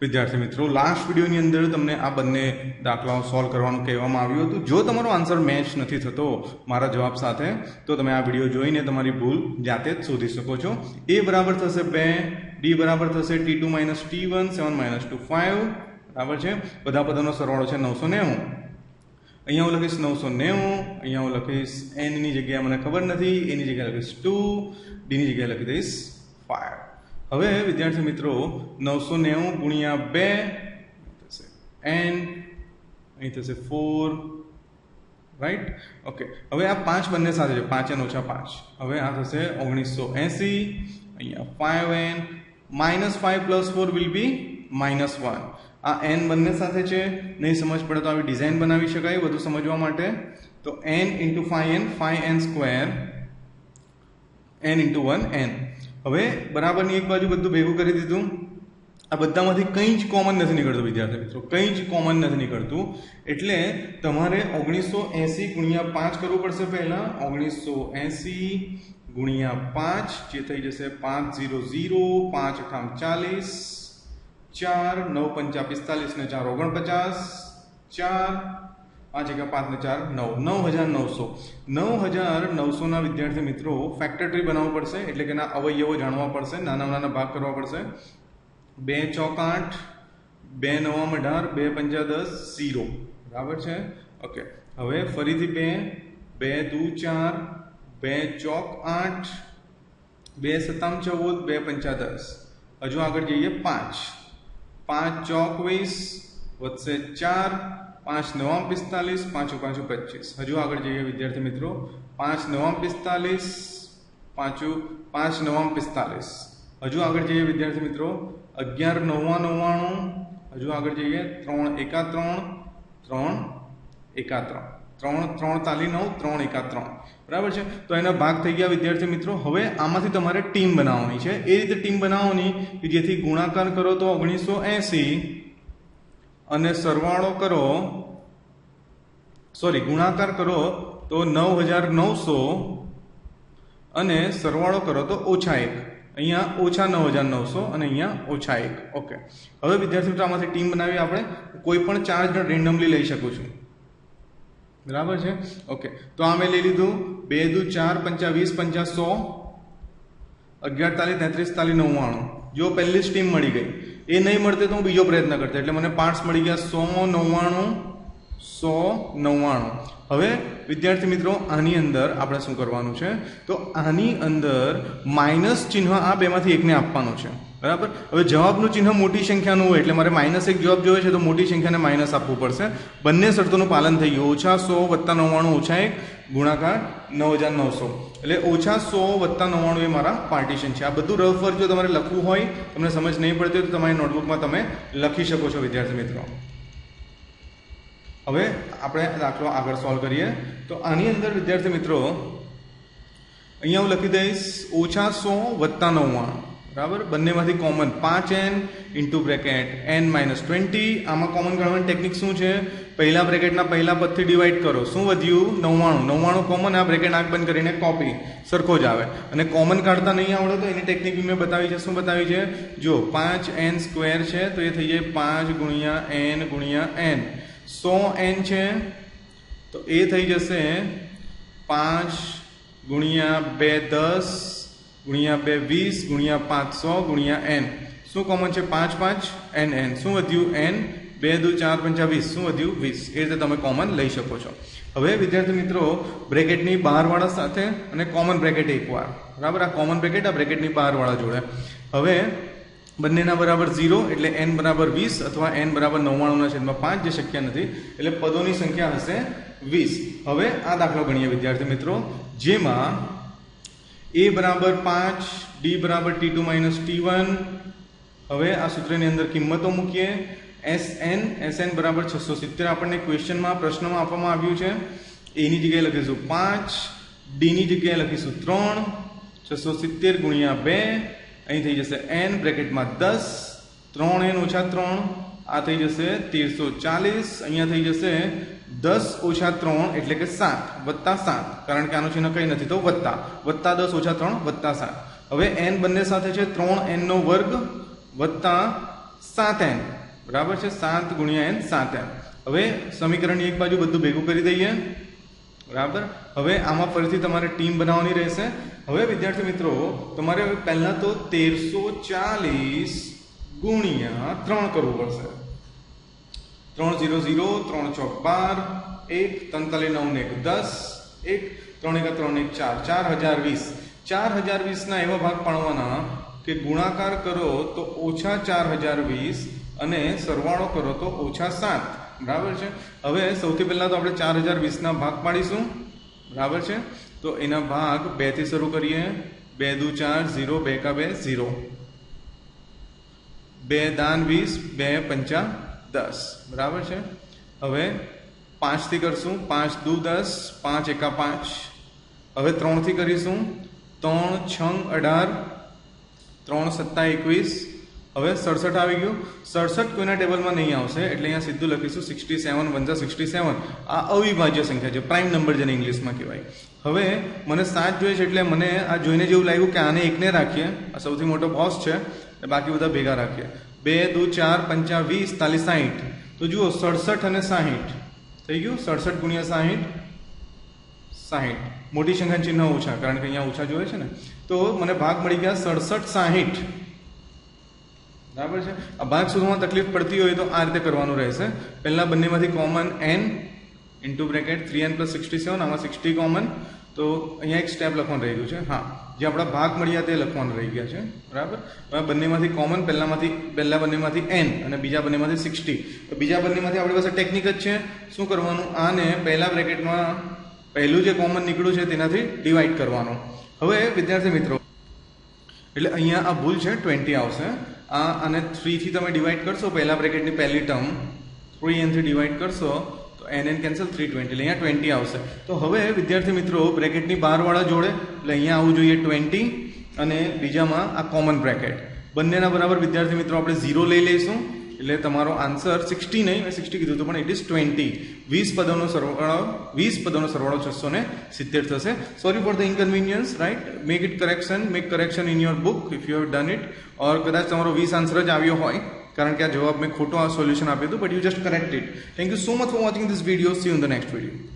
વિદ્યાર્થી મિત્રો લાસ્ટ વિડીયોની અંદર તમને આ બંને દાખલાઓ સોલ્વ કરવાનું કહેવામાં આવ્યું હતું. જો તમારો આન્સર મેચ નથી થતો મારા જવાબ સાથે, તો તમે આ વીડિયો જોઈને તમારી ભૂલ જાતે જ શોધી શકો છો. એ બરાબર થશે બે ડી બરાબર થશે T two minus T one seven minus two five બરાબર છે? બધા પદોનો સરવાળો છે નવસો નેવું. અહીંયા હું લખીશ નવસો નેવું, અહીંયા હું લખીશ એનની જગ્યાએ મને ખબર નથી એની જગ્યાએ લખીશ ટુ ડીની જગ્યાએ લખી દઈશ ફાઇવ હવે વિદ્યાર્થી મિત્રો, નવસો નેવું ગુણ્યા બે થશે. એન અહીં થશે ફોર રાઈટ ઓકે હવે આ પાંચ બંને સાથે છે. પાંચ એન ઓછા પાંચ. હવે આ થશે ઓગણીસો એંસી. અહીંયા five N minus five plus four will be minus one આ એન બંને સાથે છે. નહીં સમજ પડે તો આવી ડિઝાઇન બનાવી શકાય વધુ સમજવા માટે. તો N into five N five N square N into one N હવે બરાબરની એક બાજુ બધું ભેગું કરી દીધું. આ બધામાંથી કંઈ જ કોમન નથી નીકળતું, વિદ્યાર્થી મિત્રો. કંઈ જ કોમન નથી નીકળતું. એટલે તમારે ઓગણીસો એંસી ગુણ્યા પાંચ કરવું પડશે પહેલાં. ઓગણીસો એંસી ગુણ્યા પાંચ, જે થઈ જશે પાંચ ઝીરો ઝીરો, પાંચ અઠામ ચાલીસ, ચાર, નવ પંચા પિસ્તાલીસ ને ચાર ઓગણપચાસ, ચાર પાંચ એકા પાંચ ને ચાર નવ નવ હજાર નવસો નવ હજાર નવસોના વિદ્યાર્થી મિત્રો ફેક્ટર ટ્રી બનાવવું પડશે એટલે કે એના અવયવો જાણવા પડશે, નાના નાના ભાગ કરવા પડશે. બે ચોક આઠ, બે નવામ અઢાર, બે પંચા દસ, ઝીરો. બરાબર છે? ઓકે. હવે ફરીથી બે બે દુ ચાર, બે ચોક આઠ, બે સત્તામ ચૌદ, બે પંચા દસ. હજુ આગળ જઈએ, પાંચ. પાંચ ચોક વીસ, વધશે ચાર પાંચ નવામ પિસ્તાલીસ, પાંચું પાંચું પચીસ. હજુ આગળ જઈએ વિદ્યાર્થી મિત્રો. પાંચ નવમ પિસ્તાલીસ, પાંચું પાંચ નવામ પિસ્તાલીસ. હજુ આગળ જઈએ વિદ્યાર્થી મિત્રો. અગિયાર નવ્વા નવ્વાણું. હજુ આગળ જઈએ. ત્રણ એકા ત્રણ ત્રણ એકા ત્રણ ત્રણ ત્રણ તાલી નવ, ત્રણ એકા ત્રણ બરાબર છે? તો એના ભાગ થઈ ગયા વિદ્યાર્થી મિત્રો. હવે આમાંથી તમારે ટીમ બનાવવાની છે. એ રીતે ટીમ બનાવવાની કે જેથી ગુણાકાર કરો તો ઓગણીસો એંસી અને સરવાળો કરો સોરી ગુણાકાર કરો તો નવ હજાર નવસો અને સરવાળો કરો તો ઓછા એક. અહીંયા ઓછા નવ હજાર નવસો અને અહીંયા ઓછા એક. ઓકે હવે વિદ્યાર્થી મિત્રો, આમાંથી ટીમ બનાવી આપણે. કોઈ પણ ચાર જણ રેન્ડમલી લઈ શકું છું. બરાબર છે? ઓકે તો આ મેં લઈ લીધું. બે દુ ચાર પંચા વીસ પંચા સો. અગિયાર તાલીસ તેત્રીસ તાલીસ નવ્વાણું. જો પહેલી જ ટીમ મળી ગઈ. એ નહીં મળતી તો હું બીજો પ્રયત્ન કરતો, એટલે મને પાર્ટ્સ મળી ગયા સો નવ્વાણું સો નવ્વાણું. હવે, વિદ્યાર્થી મિત્રો, આની અંદર આપણે શું કરવાનું છે? તો આની અંદર માઇનસ ચિહ્ન આ બેમાંથી એકને આપવાનું છે. બરાબર? હવે જવાબનું ચિહ્ન મોટી સંખ્યાનું હોય, એટલે મારે માઇનસ એક જવાબ જોઈએ છે, તો મોટી સંખ્યાને માઇનસ આપવું પડશે. બંને શરતોનું પાલન થઈ ગયું. ઓછા સો વત્તા નવ્વાણું, ઓછા એક. ગુણાકાર નવ હજાર નવસો. એટલે ઓછા સો વત્તા નવ્વાણું એ મારા પાર્ટીશન છે. આ બધું રફ વર્ક જો તમારે લખવું હોય, તમને સમજ નહીં પડતી હોય તો તમારી નોટબુકમાં તમે લખી શકો છો, વિદ્યાર્થી મિત્રો. હવે આપણે દાખલો આગળ સોલ્વ કરીએ. તો આની અંદર વિદ્યાર્થી મિત્રો, અહીંયા હું લખી દઈશ, ઓછા સો વત્તા નવ્વાણું. બરાબર? બંનેમાંથી કોમન પાંચ N into bracket N minus twenty આમાં કોમન ગણવાની ટેકનિક શું છે? પહેલા બ્રેકેટના પહેલા પદથી ડિવાઈડ કરો. શું વધ્યું? નવ્વાણું. નવ્વાણું કોમન આ બ્રેકેટ આંખ બંધ કરીને કોપી સરખો જ આવે. અને કોમન કાઢતા નહીં આવડે તો એની ટેકનિક મેં બતાવી છે. શું બતાવી છે? જો, પાંચ એન સ્ક્વેર છે, તો એ થઈ જાય પાંચ ગુણ્યા એન ગુણ્યા એન સો એન છે, તો એ થઈ જશે પાંચ ગુણ્યા બે દસ ગુણ્યા બે વીસ ગુણ્યા પાંચસો ગુણ્યા એન શું કોમન છે? પાંચ પાંચ એન એન શું વધ્યું? એન બે દુ ચાર પંચા વીસ, શું વધ્યું? વીસ. એ રીતે તમે કોમન લઈ શકો છો. હવે, વિદ્યાર્થી મિત્રો, બ્રેકેટની બહારવાળા સાથે અને કોમન બ્રેકેટ એકવાર. બરાબર? આ કોમન બ્રેકેટ, આ બ્રેકેટની બહારવાળા જોડે. હવે, બંનેના બરાબર ઝીરો, એટલે એન બરાબર વીસ અથવા એન બરાબર નવ્વાણુંના છેદમાં પાંચ જે શક્ય નથી, એટલે પદોની સંખ્યા હશે વીસ. હવે, આ દાખલો ગણીએ, વિદ્યાર્થી મિત્રો. જેમાં એ બરાબર પાંચ ડી બરાબર T two minus T one. હવે, આ સૂત્રની અંદર કિંમતો મૂકીએ. એસ એન એસ એન બરાબર છસો સિત્તેર આપણને ક્વેશ્ચનમાં, પ્રશ્નમાં આપવામાં આવ્યું છે. એની જગ્યાએ લખીશું પાંચ ડીની જગ્યાએ લખીશું ત્રણ, છસો સિત્તેર ગુણ્યા બે, અહીં થઈ જશે એન બ્રેકેટમાં દસ, ત્રણ એન ઓછા ત્રણ, આ થઈ જશે તેરસો ચાલીસ, અહીંયા થઈ જશે દસ ઓછા ત્રણ એટલે કે સાત, વત્તા સાત, કારણ કે આનું ચિહ્ન કંઈ નથી તો વત્તા વત્તા દસ ઓછા ત્રણ, વત્તા સાત. હવે એન બંને સાથે છે ત્રણ એનનો વર્ગ, વત્તા સાત એન બરાબર છે? સાત ગુણ્યા એન સાત એમ. હવે સમીકરણની એક બાજુ બધું ભેગું કરી દઈએ. બરાબર? હવે આમાં ફરીથી તમારે ટીમ બનાવવાની રહેશે. હવે વિદ્યાર્થી મિત્રો, તમારે હવે પહેલાં તો તેરસો ચાલીસ ગુણ્યા ત્રણ કરવું પડશે. ત્રણ ઝીરો ઝીરો ત્રણ ચોક બાર, એક તંતાલી નવ એક દસ, એક, ત્રણ એક ત્રણ એક ચાર ચાર હજાર વીસ. ચાર હજાર વીસના એવા ભાગ પાડવાના કે ગુણાકાર કરો તો ઓછા ચાર હજાર વીસ અને સરવાળો કરો તો ઓછા સાત. બરાબર છે? હવે સૌથી પહેલાં તો આપણે ચાર હજાર વીસના ભાગ પાડીશું. બરાબર છે? તો એના ભાગ બેથી શરૂ કરીએ. બે દુ ચાર, ઝીરો, બે કા બે, ઝીરો. બે દાન વીસ, બે પંચા દસ. બરાબર છે? હવે પાંચથી કરશું. પાંચ દુ દસ, પાંચ એકા પાંચ. હવે ત્રણથી કરીશું. ત્રણ છંગ અઢાર, ત્રણ સત્તા એકવીસ હવે સડસઠ આવી ગયું. સડસઠ કોઈના ટેબલમાં નહીં આવશે, એટલે અહીંયા સીધું લખીશું સિક્સટી સેવન વન ઝા સિક્સટી સેવન આ અવિભાજ્ય સંખ્યા છે પ્રાઇમ નંબર જેને ઇંગ્લિશમાં કહેવાય. હવે મને સાત જોઈએ છે, એટલે મને આ જોઈને જેવું લાગ્યું કે આને એકને રાખીએ. આ સૌથી મોટો બોસ છે બાકી બધા ભેગા રાખીએ. બે, દુ, ચાર, પંચા, વીસ તાલીસ સાહીઠ. તો જુઓ, સડસઠ અને સાહીઠ. થઈ ગયું? સડસઠ ગુણ્યા સાહીઠ સાહીઠ. મોટી સંખ્યા ચિહ્ન ઓછા, કારણ કે અહીંયા ઓછા જોઈએ છે ને. તો મને ભાગ મળી ગયા સડસઠ, સાહીઠ. બરાબર છે? આ ભાગ શોધવામાં તકલીફ પડતી હોય તો આ રીતે કરવાનું રહેશે. પહેલાં બંનેમાંથી common N into bracket three N plus sixty seven આમાં સિક્સટી કોમન તો અહીંયા એક સ્ટેપ લખવાનું રહી ગયું છે. હા, જે આપણા ભાગ મળ્યા તે લખવાનું રહી ગયા છે. બરાબર? હવે બંનેમાંથી કોમન પહેલામાંથી, પહેલા બંનેમાંથી એન અને બીજા બંનેમાંથી સિક્સટી તો બીજા બંનેમાંથી આપણી પાસે ટેકનિક જ છે. શું કરવાનું? આને પહેલા બ્રેકેટમાં પહેલું જે કોમન નીકળ્યું છે તેનાથી ડિવાઈડ કરવાનું. હવે વિદ્યાર્થી મિત્રો એટલે અહીંયા આ ભૂલ છે ટ્વેન્ટી આવશે. આ અને થ્રીથી તમે ડિવાઈડ કરશો, પહેલા બ્રેકેટની પહેલી ટર્મ થ્રી એનથી ડિવાઈડ કરશો, તો N N cancel three twenty એટલે અહીંયા ટ્વેન્ટી આવશે. તો હવે, વિદ્યાર્થી મિત્રો બ્રેકેટની બહારવાળા જોડે, એટલે અહીંયા આવવું જોઈએ ટ્વેન્ટી અને બીજામાં આ કોમન બ્રેકેટ બંનેના બરાબર વિદ્યાર્થી મિત્રો, આપણે ઝીરો લઈ લઈશું. એટલે તમારો આન્સર સિક્સટી નહીં, મેં સિક્સટી કીધું હતું, પણ ઇટ ઇઝ ટ્વેન્ટી વીસ પદોનો સરવાળો, વીસ પદોનો સરવાળો છસો ને સિત્તેર થશે. Sorry for the inconvenience right make it correction make correction in your book if you have done it or કદાચ તમારો વીસ આન્સર જ આવ્યો હોય, કારણ કે આ જવાબ મેં ખોટો સોલ્યુશન આપ્યું હતું but you just correct it thank you so much for watching this video see in the next video